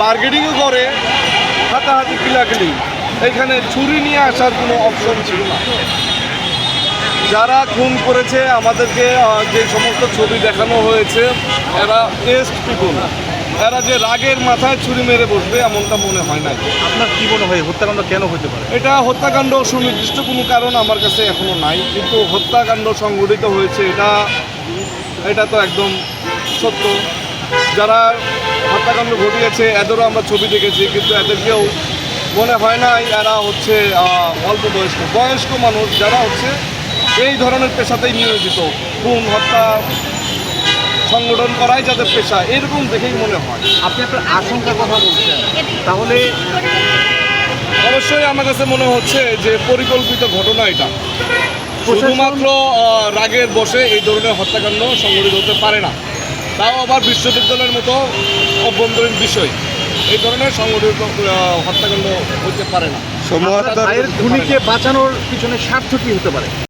বার্গেনিংও করে হাতাহাতি কিলাকিলি। এখানে ছুরি নিয়ে আসার কোনো অপশন ছিল না। যারা খুন করেছে আমাদেরকে যে সমস্ত ছবি দেখানো হয়েছে এরা টেস্ট পিপুল এরা যে রাগের মাথায় ছুরি মেরে বসবে এমনটা মনে হয় না আপনার কি মনে হয় হত্যাকাণ্ড কেন হতে পারে? এটা হত্যাকাণ্ড সুনির্দিষ্ট কোনো কারণ আমার কাছে এখনও নাই কিন্তু হত্যাকাণ্ড সংঘটিত হয়েছে এটা এটা তো একদম সত্য। যারা হত্যাকাণ্ড ঘটিয়েছে এদেরও আমরা ছবি দেখেছি কিন্তু এদেরকেও মনে হয় না এরা হচ্ছে অল্প বয়স্ক বয়স্ক মানুষ যারা হচ্ছে এই ধরনের পেশাতেই নিয়োজিত। খুন হত্যা সংগঠন করাই যাদের পেশা এরকম দেখেই মনে হয়। আপনি আপনার আশঙ্কার কথা বলছেন। তাহলে অবশ্যই আমার কাছে মনে হচ্ছে যে পরিকল্পিত ঘটনা এটা। শুধুমাত্র রাগের বসে এই ধরনের হত্যাকাণ্ড সংঘটিত হতে পারে না। তাও আবার বিশ্ববিদ্যালয়ের মতো অভ্যন্তরীণ বিষয়। এই ধরনের সংগঠিত হত্যাকাণ্ড হতে পারে না। বাঁচানোর পিছনে স্বার্থ কি হতে পারে।